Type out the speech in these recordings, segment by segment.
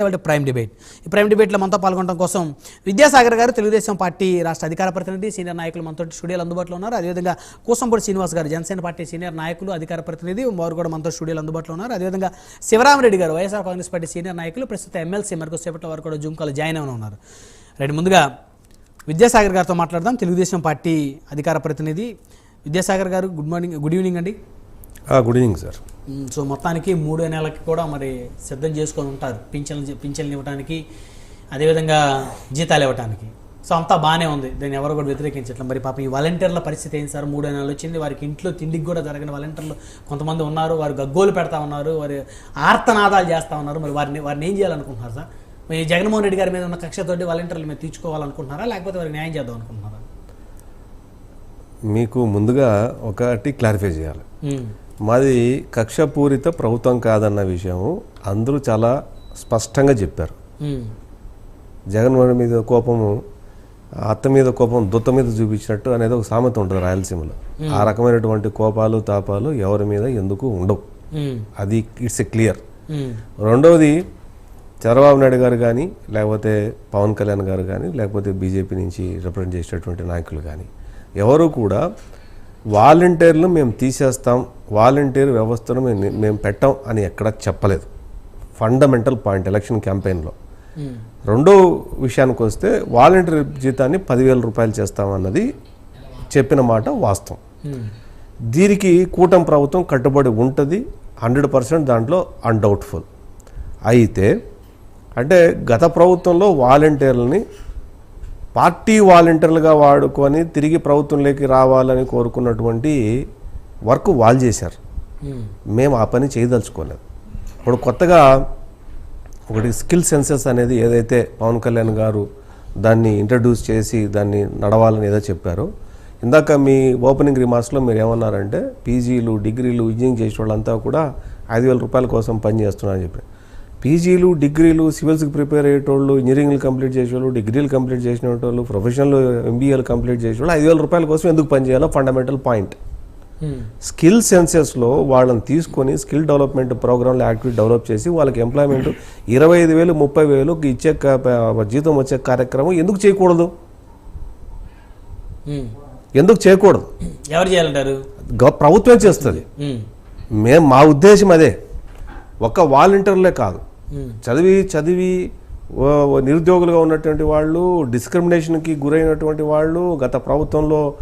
Prime debate. ఈ prime డిబేట్లో మనతో పాల్గొనడం కోసం విద్యాసాగర్ గారు తెలుగుదేశం పార్టీ రాష్ట్ర అధికార ప్రతినిధి సీనియర్ నాయకులు మనతో స్టూడియోలో అందుబాటులో ఉన్నారు. అదేవిధంగా కూసంపూడి శ్రీనివాస్ గారు జనసేన పార్టీ సీనియర్ నాయకులు అధికార ప్రతినిధి వారు కూడా మనతో స్టూడియోలో అందుబాటులో ఉన్నారు. అదేవిధంగా శివరామరెడ్డి గారు వైఎస్ఆర్ కాంగ్రెస్ పార్టీ సీనియర్ నాయకులు ప్రస్తుతం ఎమ్మెల్సీ మరకు సేపట్లో వారు కూడా జూమ్ కాల్ జాయిన్ అయిన ఉన్నారు. రైట్ ముందుగా విద్యాసాగర్ గారితో మాట్లాడదాం. తెలుగుదేశం పార్టీ అధికార ప్రతినిధి విద్యాసాగర్ గారు గుడ్ మార్నింగ్ గుడ్ ఈవినింగ్ అండి. Good evening sir. సో మొత్తానికి మూడో నెలలకి కూడా మరి సిద్ధం చేసుకొని ఉంటారు పింఛన్లు పింఛన్లు ఇవ్వడానికి అదేవిధంగా జీతాలు ఇవ్వడానికి సో అంతా బాగానే ఉంది. దాన్ని ఎవరు కూడా వ్యతిరేకించట్లేదు. మరి పాపం ఈ వాలంటీర్ల పరిస్థితి ఏంటి సార్? మూడో నెలలు వచ్చింది. వారికి ఇంట్లో తిండికి కూడా జరగని వాలంటీర్లు కొంతమంది ఉన్నారు. వారు గగ్గోలు పెడతా ఉన్నారు. వారి ఆర్తనాదాలు చేస్తూ ఉన్నారు. మరి వారిని వారిని ఏం చేయాలనుకుంటున్నారు సార్? మీ జగన్మోహన్ రెడ్డి గారి మీద ఉన్న కక్షతోటి వాలంటీర్ల మీద తీర్చుకోవాలనుకుంటున్నారా? లేకపోతే వారికి న్యాయం చేద్దాం అనుకుంటున్నారా? మీకు ముందుగా ఒకటి క్లారిఫై చేయాలి. మాది కక్షపూరిత ప్రభుత్వం కాదన్న విషయం అందరూ చాలా స్పష్టంగా చెప్పారు. జగన్మోహన్ మీద కోపము అత్త మీద కోపం దుత్త మీద చూపించినట్టు అనేది ఒక సామెత ఉంటుంది రాయలసీమలో ఆ రకమైనటువంటి కోపాలు తాపాలు ఎవరి మీద ఎందుకు ఉండవు. అది ఇట్స్ ఎ క్లియర్. రెండవది చంద్రబాబు నాయుడు గారు కానీ లేకపోతే పవన్ కళ్యాణ్ గారు కానీ లేకపోతే బీజేపీ నుంచి రిప్రజెంట్ చేసేటటువంటి నాయకులు కానీ ఎవరు కూడా వాలంటీర్లు మేము తీసేస్తాం వాలంటీర్ వ్యవస్థను మేము మేము పెట్టాం అని ఎక్కడా చెప్పలేదు ఫండమెంటల్ పాయింట్ ఎలక్షన్ క్యాంపెయిన్లో. రెండో విషయానికి వస్తే వాలంటీర్ జీతాన్ని పదివేల రూపాయలు చేస్తామన్నది చెప్పిన మాట వాస్తవం. దీనికి కూటమి ప్రభుత్వం కట్టుబడి ఉంటుంది హండ్రెడ్ పర్సెంట్ దాంట్లో అన్డౌట్ఫుల్ అయితే అంటే గత ప్రభుత్వంలో వాలంటీర్లని పార్టీ వాలంటీర్లుగా వాడుకొని తిరిగి ప్రభుత్వంలోకి రావాలని కోరుకున్నటువంటి వర్క్ వాళ్ళు చేశారు. మ్మ్. ఆ పని చేయదలుచుకోలేదు. ఇప్పుడు కొత్తగా ఒకటి స్కిల్ సెన్సెస్ అనేది ఏదైతే పవన్ కళ్యాణ్ గారు దాన్ని ఇంట్రడ్యూస్ చేసి దాన్ని నడవాలని ఏదో చెప్పారో ఇందాక మీ ఓపెనింగ్ రిమార్క్స్లో మీరు ఏమన్నారంటే పీజీలు డిగ్రీలు ఇంజనీరింగ్ చేసే వాళ్ళంతా కూడా ఐదు వేల రూపాయల కోసం పని చేస్తున్నారని చెప్పి పీజీలు డిగ్రీలు సివిల్స్కి ప్రిపేర్ అయ్యేటోళ్ళు ఇంజనీరింగ్లు కంప్లీట్ చేసేవాళ్ళు డిగ్రీలు కంప్లీట్ చేసిన వాళ్ళు ప్రొఫెషనల్ ఎంబీఏలు కంప్లీట్ చేసేవాళ్ళు ఐదు వేల రూపాయల కోసం ఎందుకు పని చేయాలో ఫండమెంటల్ పాయింట్ మ్మ్. స్కిల్ సెన్సెస్లో వాళ్ళని తీసుకొని స్కిల్ డెవలప్మెంట్ ప్రోగ్రాంలు యాక్టివిటీ డెవలప్ చేసి వాళ్ళకి ఎంప్లాయ్మెంట్ ఇరవై ఐదు వేలు ముప్పై వేలు ఇచ్చే జీతం వచ్చే కార్యక్రమం ఎందుకు చేయకూడదు మ్మ్. ఎందుకు చేయకూడదు ఎవరు చేయాలంటారు ప్రభుత్వం చేస్తుంది మ్మ్. మేము మా ఉద్దేశం అదే ఒక్క వాలంటీర్లే కాదు. చదివి చదివి ఓ నిరుద్యోగులుగా ఉన్నటువంటి వాళ్ళు డిస్క్రిమినేషన్కి గురైనటువంటి వాళ్ళు గత ప్రభుత్వంలో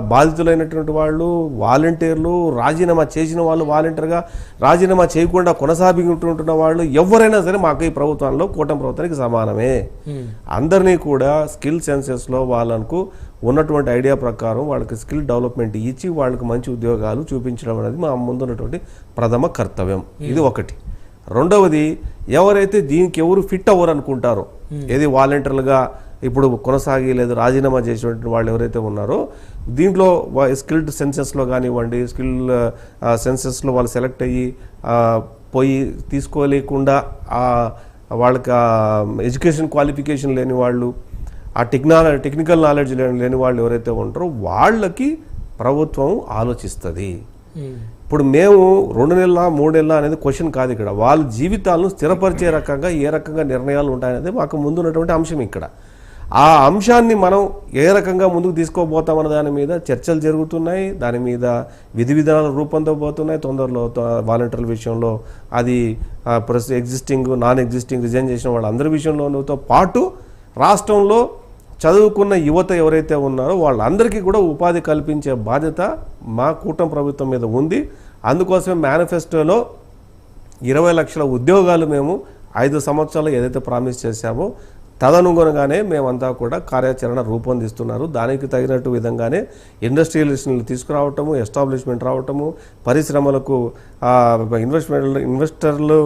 బాధితులైనటువంటి వాళ్ళు వాలంటీర్లు రాజీనామా చేసిన వాళ్ళు వాలంటీర్గా రాజీనామా చేయకుండా కొనసాగుతుంటున్న వాళ్ళు ఎవరైనా సరే మాకు ఈ ప్రభుత్వంలో కూటమి ప్రభుత్వానికి సమానమే. మ్మ్. అందరినీ కూడా స్కిల్ సెన్సెస్లో వాళ్ళకు ఉన్నటువంటి ఐడియా ప్రకారం వాళ్ళకి స్కిల్ డెవలప్మెంట్ ఇచ్చి వాళ్ళకి మంచి ఉద్యోగాలు చూపించడం అనేది మా ముందున్నటువంటి ప్రథమ కర్తవ్యం. ఇది ఒకటి. రెండవది ఎవరైతే దీనికి ఎవరు ఫిట్ అవ్వరు అనుకుంటారో ఏది వాలంటీర్లుగా ఇప్పుడు కొనసాగి లేదు రాజీనామా చేసినటువంటి వాళ్ళు ఎవరైతే ఉన్నారో దీంట్లో స్కిల్డ్ సెన్సెస్లో కానివ్వండి స్కిల్ సెన్సెస్లో వాళ్ళు సెలెక్ట్ అయ్యి పోయి తీసుకోలేకుండా వాళ్ళకి ఎడ్యుకేషన్ క్వాలిఫికేషన్ లేని వాళ్ళు ఆ టెక్నాల టెక్నికల్ నాలెడ్జ్ లేని లేని వాళ్ళు ఎవరైతే ఉంటారో వాళ్ళకి ప్రభుత్వం ఆలోచిస్తుంది. ఇప్పుడు మేము రెండు నెలల మూడు నెలల అనేది క్వశ్చన్ కాదు ఇక్కడ. వాళ్ళ జీవితాలను స్థిరపరిచే రకంగా ఏ రకంగా నిర్ణయాలు ఉంటాయనేది మాకు ముందున్నటువంటి అంశం ఇక్కడ. ఆ అంశాన్ని మనం ఏ రకంగా ముందుకు తీసుకోబోతామన్న దాని మీద చర్చలు జరుగుతున్నాయి. దాని మీద విధి విధానాలు పోతున్నాయి. తొందరలో వాలంటీర్ల విషయంలో అది ప్రస్ ఎగ్జిస్టింగ్ నాన్ ఎగ్జిస్టింగ్ రిజైన్ చేసిన వాళ్ళందరి విషయంలోతో పాటు రాష్ట్రంలో చదువుకున్న యువత ఎవరైతే ఉన్నారో వాళ్ళందరికీ కూడా ఉపాధి కల్పించే బాధ్యత మా కూటమి ప్రభుత్వం మీద ఉంది. అందుకోసమే మేనిఫెస్టోలో ఇరవై లక్షల ఉద్యోగాలు మేము ఐదు సంవత్సరాలు ఏదైతే ప్రామిస్ చేశామో తదనుగుణంగానే మేమంతా కూడా కార్యాచరణ రూపొందిస్తున్నారు. దానికి తగినట్టు విధంగానే ఇండస్ట్రియలిస్టులు తీసుకురావటము ఎస్టాబ్లిష్మెంట్ రావటము పరిశ్రమలకు ఇన్వెస్ట్మెంట్ ఇన్వెస్టర్లు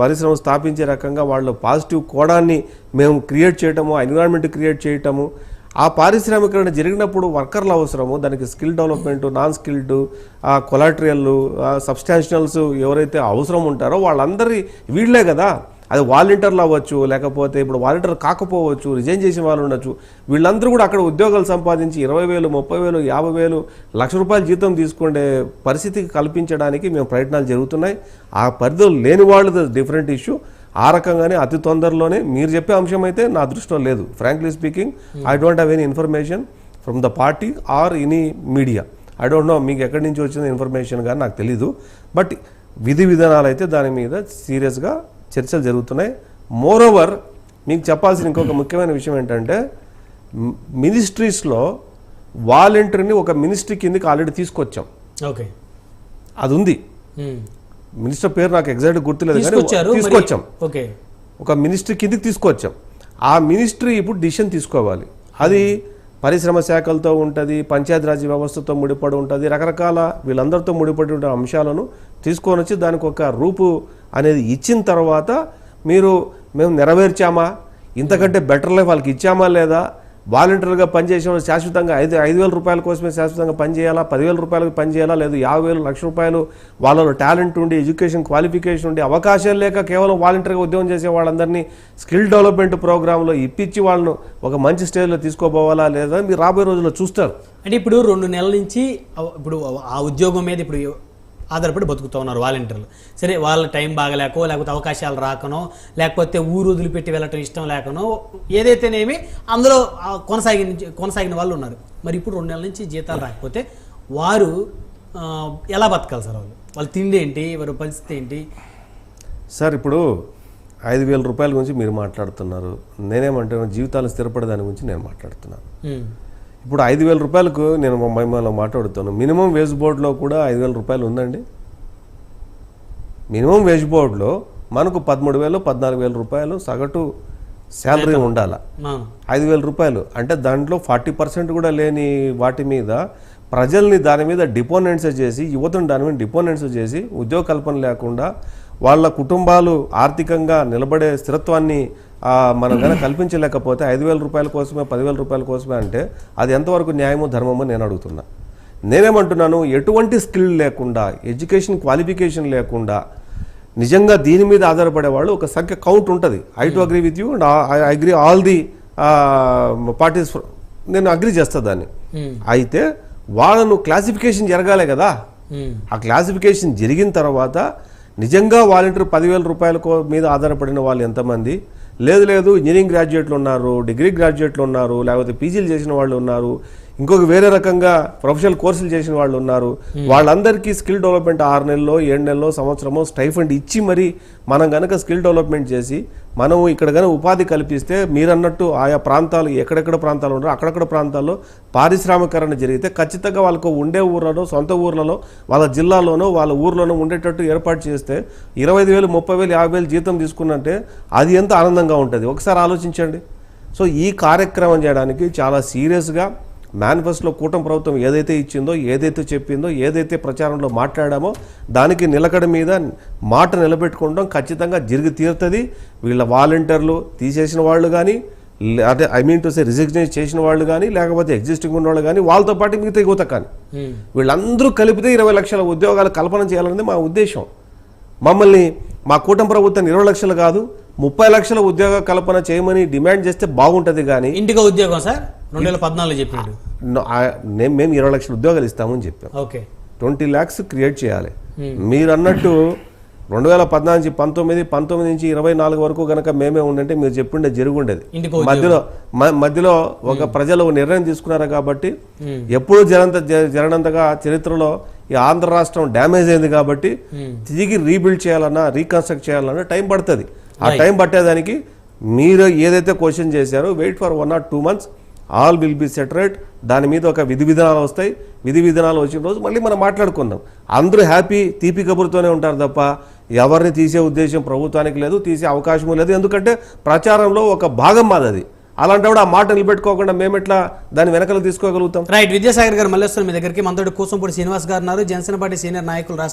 పరిశ్రమ స్థాపించే రకంగా వాళ్ళు పాజిటివ్ కోణాన్ని మేము క్రియేట్ చేయటము ఎన్విరాన్మెంట్ క్రియేట్ చేయటము ఆ పారిశ్రామికరణ జరిగినప్పుడు వర్కర్లు అవసరము దానికి skill development non skilled collateral substantials ఎవరైతే అవసరం ఉంటారో వాళ్ళందరి వీళ్ళే కదా. అది వాలంటీర్లు అవ్వచ్చు లేకపోతే ఇప్పుడు వాలంటీర్ కాకపోవచ్చు రిజైన్ చేసిన వాళ్ళు ఉండొచ్చు. వీళ్ళందరూ కూడా అక్కడ ఉద్యోగాలు సంపాదించి ఇరవై వేలు ముప్పై వేలు యాభై వేలు లక్ష రూపాయల జీతం తీసుకునే పరిస్థితికి కల్పించడానికి మేము ప్రయత్నాలు జరుగుతున్నాయి. ఆ పరిధిలో లేని వాళ్ళు డిఫరెంట్ ఇష్యూ ఆ రకంగానే అతి తొందరలోనే మీరు చెప్పే అంశం అయితే నా దృష్టిలో లేదు. Frankly speaking I don't have any information from the party or any media I don't know మీకు ఎక్కడి నుంచి వచ్చిన ఇన్ఫర్మేషన్ కానీ నాకు తెలీదు. బట్ విధి విధానాలు అయితే దాని మీద సీరియస్గా చర్చలు జరుగుతున్నాయి. మోర్ ఓవర్ మీకు చెప్పాల్సిన ఇంకొక ముఖ్యమైన విషయం ఏంటంటే మినిస్ట్రీస్లో వాలంటీర్ని ఒక మినిస్ట్రీ కిందకి ఆల్రెడీ తీసుకొచ్చాం. ఓకే. అది ఉంది. మినిస్టర్ పేరు నాకు ఎగ్జాక్ట్ గుర్తులేదు కానీ తీసుకొచ్చాం. ఓకే. ఒక మినిస్ట్రీ కిందకి తీసుకొచ్చాం. ఆ మినిస్ట్రీ ఇప్పుడు డిసిషన్ తీసుకోవాలి. అది పరిశ్రమ శాఖలతో ఉంటుంది పంచాయతీరాజ్ వ్యవస్థతో ముడిపడి ఉంటుంది రకరకాల వీళ్ళందరితో ముడిపడి ఉండే అంశాలను తీసుకొని వచ్చి దానికి ఒక రూపు అనేది ఇచ్చిన తర్వాత మీరు మేము నెరవేర్చామా? ఇంతకంటే బెటర్ లైఫ్ వాళ్ళకి ఇచ్చామా లేదా? వాలంటీర్గా పనిచేసాము శాశ్వతంగా ఐదు ఐదు వేల రూపాయల కోసమే శాశ్వతంగా పనిచేయాలా పదివేల రూపాయలకు పనిచేయాలా లేదు యాభై వేలు లక్ష రూపాయలు వాళ్ళలో టాలెంట్ ఉండి ఎడ్యుకేషన్ క్వాలిఫికేషన్ ఉండి అవకాశం లేక కేవలం వాలంటీర్గా ఉద్యోగం చేసే వాళ్ళందరినీ స్కిల్ డెవలప్మెంట్ ప్రోగ్రాంలో ఇప్పించి వాళ్ళను ఒక మంచి స్టేజ్లో తీసుకోపోవాలా లేదా మీరు రాబోయే రోజుల్లో చూస్తారు. అంటే ఇప్పుడు రెండు నెలల నుంచి ఇప్పుడు ఆ ఉద్యోగం మీద ఇప్పుడు ఆధారపడి బతుకుతూ ఉన్నారు వాలంటీర్లు. సరే వాళ్ళ టైం బాగలేకో లేకపోతే అవకాశాలు రాకనో లేకపోతే ఊరు వదిలిపెట్టి వెళ్ళటం ఇష్టం లేకనో ఏదైతేనేమి అందులో ఆ కొనసాగి కొనసాగిన వాళ్ళు ఉన్నారు. మరి ఇప్పుడు రెండు నెలల నుంచి జీతాలు రాకపోతే వారు ఎలా బతకాలి సార్ వాళ్ళు? వాళ్ళ తిండి ఏంటి వారి పరిస్థితి ఏంటి? సార్ ఇప్పుడు ఐదు వేల రూపాయల గురించి మీరు మాట్లాడుతున్నారు. నేనేమంటాను జీవితాలు స్థిరపడే దాని గురించి నేను మాట్లాడుతున్నాను. ఇప్పుడు ఐదు వేల రూపాయలకు నేను మిమ్మల్ని మాట్లాడుతాను. మినిమం వేజ్ బోర్డులో కూడా ఐదు వేల రూపాయలు ఉందండి. మినిమం వేజ్ బోర్డులో మనకు పదమూడు వేలు పద్నాలుగు వేల రూపాయలు సగటు శాలరీ ఉండాలి? ఐదు వేల రూపాయలు. అంటే దాంట్లో ఫార్టీ పర్సెంట్ కూడా లేని వాటి మీద ప్రజల్ని దాని మీద డిపోనెంట్స్ చేసి యువతను దాని మీద డిపోనెంట్స్ చేసి ఉద్యోగ కల్పన లేకుండా వాళ్ళ కుటుంబాలు ఆర్థికంగా నిలబడే స్థిరత్వాన్ని మనం కనుక కల్పించలేకపోతే ఐదు వేల రూపాయల కోసమే పదివేల రూపాయల కోసమే అంటే అది ఎంతవరకు న్యాయమో ధర్మమో నేను అడుగుతున్నా నేనేమంటున్నాను ఎటువంటి స్కిల్ లేకుండా ఎడ్యుకేషన్ క్వాలిఫికేషన్ లేకుండా నిజంగా దీని మీద ఆధారపడే వాళ్ళు ఒక సంఖ్య కౌంట్ ఉంటుంది I too agree with you and I agree all the parties నేను అగ్రీ చేస్తా దాన్ని. అయితే వాళ్ళను క్లాసిఫికేషన్ జరగాలి కదా. ఆ క్లాసిఫికేషన్ జరిగిన తర్వాత నిజంగా వాలంటీర్ పదివేల రూపాయల మీద ఆధారపడిన వాళ్ళు ఎంతమంది? లేదు లేదు ఇంజనీరింగ్ గ్రాడ్యుయేట్లు ఉన్నారు డిగ్రీ గ్రాడ్యుయేట్లు ఉన్నారు లేకపోతే పీజీలు చేసిన వాళ్ళు ఉన్నారు. ఇంకొక వేరే రకంగా ప్రొఫెషనల్ కోర్సులు చేసిన వాళ్ళు ఉన్నారు. వాళ్ళందరికీ స్కిల్ డెవలప్మెంట్ ఆరు నెలల్లో ఏడు నెలల్లో సంవత్సరమో స్టైఫండ్ ఇచ్చి మరి మనం కనుక స్కిల్ డెవలప్మెంట్ చేసి మనం ఇక్కడ కనుక ఉపాధి కల్పిస్తే మీరన్నట్టు ఆయా ప్రాంతాలు ఎక్కడెక్కడ ప్రాంతాలు ఉన్నారో అక్కడక్కడ ప్రాంతాల్లో పారిశ్రామికరణ జరిగితే ఖచ్చితంగా వాళ్ళకు ఉండే ఊర్లలో సొంత ఊర్లలో వాళ్ళ జిల్లాలోనో వాళ్ళ ఊర్లోనో ఉండేటట్టు ఏర్పాటు చేస్తే ఇరవై ఐదు వేలు ముప్పై వేలు యాభై వేలు జీతం తీసుకున్నంటే అది ఎంత ఆనందంగా ఉంటుంది. ఒకసారి ఆలోచించండి. సో ఈ కార్యక్రమం చేయడానికి చాలా సీరియస్గా మేనిఫెస్టోలో కూటమి ప్రభుత్వం ఏదైతే ఇచ్చిందో ఏదైతే చెప్పిందో ఏదైతే ప్రచారంలో మాట్లాడామో దానికి నిలకడ మీద మాట నిలబెట్టుకుంటాం ఖచ్చితంగా జరిగి తీరుతుంది. వీళ్ళ వాలంటీర్లు తీసేసిన వాళ్ళు కానీ అదే ఐ మీన్ టు సే రిజిగ్నేట్ చేసిన వాళ్ళు కానీ లేకపోతే ఎగ్జిస్టింగ్ ఉన్న వాళ్ళు కానీ వాళ్ళతో పాటు మిగతా యువత కానీ. వీళ్ళందరూ కలిపితే ఇరవై లక్షల ఉద్యోగాలు కల్పన చేయాలనేది మా ఉద్దేశం. మమ్మల్ని మా కూటమి ప్రభుత్వం ఇరవై లక్షలు కాదు ముప్పై లక్షల ఉద్యోగ కల్పన చేయమని డిమాండ్ చేస్తే బాగుంటుంది కానీ ఇంటికి ఉద్యోగం సార్? రెండు వేల పద్నాలుగు నేను మేము ఇరవై లక్షల ఉద్యోగాలు ఇస్తామని చెప్పాం. ఓకే. ట్వంటీ ల్యాక్స్ క్రియేట్ చేయాలి. మీరు అన్నట్టు రెండు వేల పద్నాలుగు నుంచి పంతొమ్మిది పంతొమ్మిది నుంచి ఇరవై నాలుగు వరకు గనక మేమే ఉండంటే మీరు చెప్పుండే జరుగుండేది. మధ్యలో మధ్యలో ఒక ప్రజలు ఒక నిర్ణయం తీసుకున్నారు కాబట్టి ఎప్పుడు జరంత జ- జరగనంతగా చరిత్రలో ఈ ఆంధ్ర రాష్ట్రం డ్యామేజ్ అయింది కాబట్టి తిరిగి రీబిల్డ్ చేయాలన్నా రీకన్స్ట్రక్ట్ చేయాలన్నా టైం పడుతుంది. ఆ టైం పట్టేదానికి మీరు ఏదైతే క్వశ్చన్ చేశారో wait for one or two months all will be saturate. దాని మీద ఒక విధి విధానాలు వస్తాయి. విధి విధానాలు వచ్చిన రోజు మళ్ళీ మనం మాట్లాడుకుందాం. అందరూ హ్యాపీ తీపి కబురుతోనే ఉంటారు తప్ప ఎవరిని తీసే ఉద్దేశం ప్రభుత్వానికి లేదు తీసే అవకాశం లేదు. ఎందుకంటే ప్రచారంలో ఒక భాగం మాది అది అలాంటప్పుడు ఆ మాట నిలబెట్టుకోకుండా మేమెట్లా దాని వెనకలు తీసుకోగలుగుతాం? రైట్ విద్యాసాగర్ గారు మళ్ళీ మీ దగ్గరికి. మనతోటి కూసంపూడి శ్రీనివాస్ గారు ఉన్నారు. జనసేన పార్టీ సీనియర్ నాయకులు రాష్ట్ర